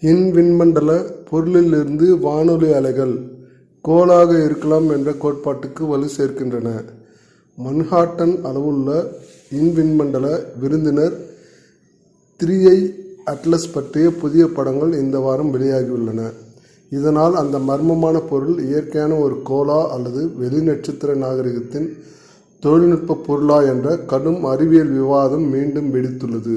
இன் விண்மண்டல பொருளிலிருந்து வானொலி அலைகள் கோளாக இருக்கலாம் என்ற கோட்பாட்டுக்கு வலு சேர்க்கின்றன. மன்ஹாட்டன் அளவுள்ள இன் விண்மண்டல விருந்தினர் த்ரீஐ அட்லஸ் பற்றிய புதிய படங்கள் இந்த வாரம் வெளியாகியுள்ளன. இதனால் அந்த மர்மமான பொருள் இயற்கையான ஒரு கோலா அல்லது வெளி நட்சத்திர நாகரிகத்தின் தொழில்நுட்ப பொருளா என்ற கடும் அறிவியல் விவாதம் மீண்டும் வெடித்துள்ளது.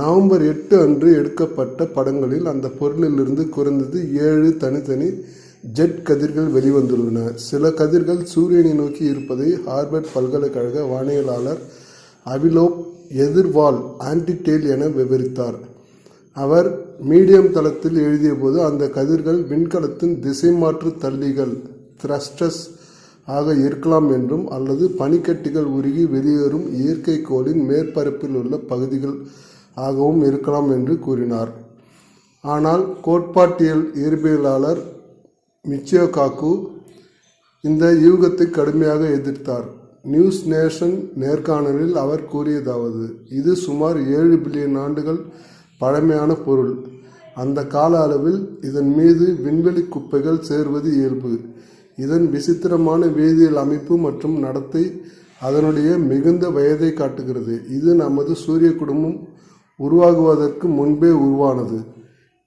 நவம்பர் எட்டு அன்று எடுக்கப்பட்ட படங்களில் அந்த பொருளிலிருந்து குறைந்தது ஏழு தனித்தனி ஜெட் கதிர்கள் வெளிவந்துள்ளன. சில கதிர்கள் சூரியனை நோக்கி இருப்பதை ஹார்வர்ட் பல்கலைக்கழக வானியலாளர் அவிலோப் எதிர்வால் ஆன்டிடெய்ல் என விவரித்தார். அவர் மீடியம் தளத்தில் எழுதியபோது அந்த கதிர்கள் விண்கலத்தின் திசைமாற்று தள்ளிகள் த்ரஸ்டஸ் ஆக இருக்கலாம் என்றும் அல்லது பனிக்கட்டிகள் உருகி வெளியேறும் இயற்கைக்கோளின் மேற்பரப்பில் உள்ள பகுதிகள் ஆகவும் இருக்கலாம் என்று கூறினார். ஆனால் கோட்பாட்டியல் இயற்பியலாளர் மிச்சியோ காக்கு இந்த யூகத்தை கடுமையாக எதிர்த்தார். நியூஸ் நேஷன் நேர்காணலில் அவர் கூறியதாவது இது சுமார் ஏழு பில்லியன் ஆண்டுகள் பழமையான பொருள். அந்த கால அளவில் இதன் மீது விண்வெளி குப்பைகள் சேர்வது இயல்பு. இதன் விசித்திரமான வேதியியல் அமைப்பு மற்றும் நடத்தை அதனுடைய மிகுந்த வயதை காட்டுகிறது. இது நமது சூரிய குடும்பம் உருவாகுவதற்கு முன்பே உருவானது.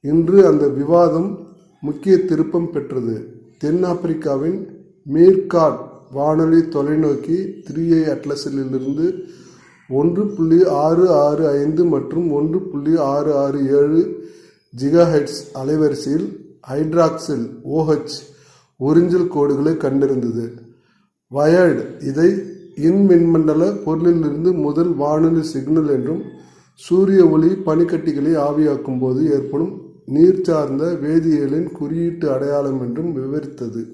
இன்று அந்த விவாதம் முக்கிய திருப்பம் பெற்றது. தென் ஆப்பிரிக்காவின் மீர்காட் வானொலி தொலைநோக்கி த்ரீ-ஐ அட்லஸிலிருந்து ஒன்று புள்ளி ஆறு ஆறு ஐந்து மற்றும் ஒன்று புள்ளி ஆறு ஆறு ஏழு ஜிகாஹெட்ஸ் அலைவரிசையில் ஹைட்ராக்சில் ஓஹெச் உறிஞ்சல் கோடுகளை கண்டறிந்தது. வயர்டு இதை இன் மின்மண்டல பொருளிலிருந்து முதல் வானொலி சிக்னல் என்றும் சூரிய ஒளி பனிக்கட்டிகளை ஆவியாக்கும் போது ஏற்படும் நீர் சார்ந்த வேதியியலின் குறியீட்டு அடையாளம் என்றும் விவரித்தது.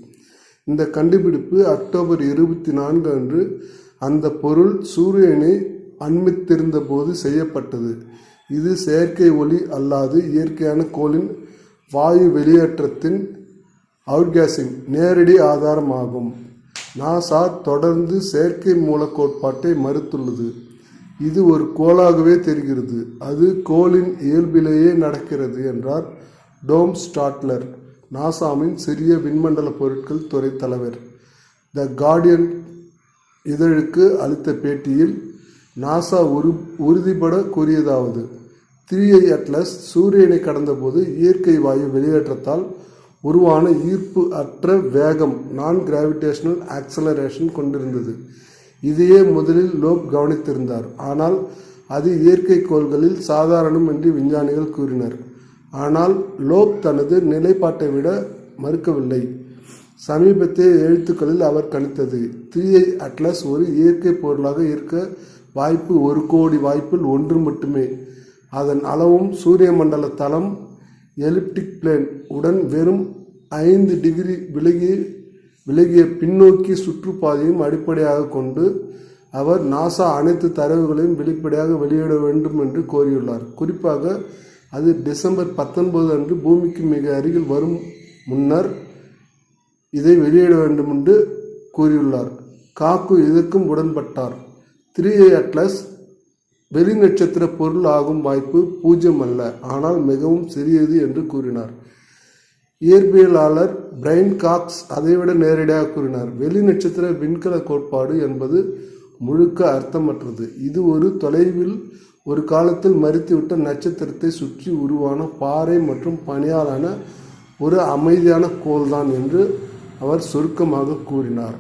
இந்த கண்டுபிடிப்பு அக்டோபர் இருபத்தி நான்கு அன்று அந்த பொருள் சூரியனை அண்மித்திருந்தபோது செய்யப்பட்டது. இது செயற்கை ஒளி அல்லாது இயற்கையான கோளின் வாயு வெளியேற்றத்தின் அவுட்கேசிங் நேரடி ஆதாரம் ஆகும். நாசா தொடர்ந்து செயற்கை மூலக் கோட்பாட்டை மறுத்துள்ளது. இது ஒரு கோளாகவே தெரிகிறது. அது கோளின் இயல்பிலேயே நடக்கிறது என்றார் டோம் ஸ்டாட்லர் நாசாவின் சிறிய விண்மண்டல பொருட்கள் துறை தலைவர். த கார்டியன் இதழுக்கு அளித்த பேட்டியில் நாசா உரு உறுதிபட கூறியதாவது த்ரீ-ஐ அட்லஸ் சூரியனை கடந்தபோது இயற்கை வாயு வெளியேற்றத்தால் உருவான ஈர்ப்பு அற்ற வேகம் நான் கிராவிடேஷனல் ஆக்சலரேஷன் கொண்டிருந்தது. இதையே முதலில் லோப் கவனித்திருந்தார். ஆனால் அது இயற்கைக்கோள்களில் சாதாரணம் என்று விஞ்ஞானிகள் கூறினர். ஆனால் லோப் தனது நிலைப்பாட்டை விட மறுக்கவில்லை. சமீபத்திய எழுத்துக்களில் அவர் கணித்தது த்ரீ அட்லஸ் ஒரு இயற்கை பொருளாக இருக்க வாய்ப்பு ஒரு கோடி வாய்ப்பில் ஒன்று மட்டுமே. அதன் அளவும் சூரிய மண்டல தளம் எலிப்டிக் பிளேன் உடன் வெறும் ஐந்து டிகிரி விலகி விலகிய பின்னோக்கி சுற்றுப்பாதையும் அடிப்படையாக கொண்டு அவர் நாசா அனைத்து தரவுகளையும் வெளிப்படையாக வெளியிட வேண்டும் என்று கோரியுள்ளார். குறிப்பாக அது டிசம்பர் பத்தொன்பது அன்று பூமிக்கு மிக அருகில் வரும் முன்னர் இதை வெளியிட வேண்டும் என்று கூறியுள்ளார். காக்கு இதற்கும் உடன்பட்டார். த்ரீ ஏ அட்லஸ் வெளி நட்சத்திர பொருள் ஆகும் வாய்ப்பு பூஜ்யம் அல்ல. ஆனால் மிகவும் சிறியது என்று கூறினார். இயற்பியலாளர் பிரைன் காக்ஸ் அதைவிட நேரடியாக கூறினார். வெளி நட்சத்திர விண்கல கோட்பாடு என்பது முழுக்க அர்த்தமற்றது. இது ஒரு தொலைவில் ஒரு காலத்தில் மறுத்துவிட்ட நட்சத்திரத்தை சுற்றி உருவான பாறை மற்றும் பனியாலான ஒரு அமைதியான கோல்தான் என்று அவர் சுருக்கமாக கூறினார்.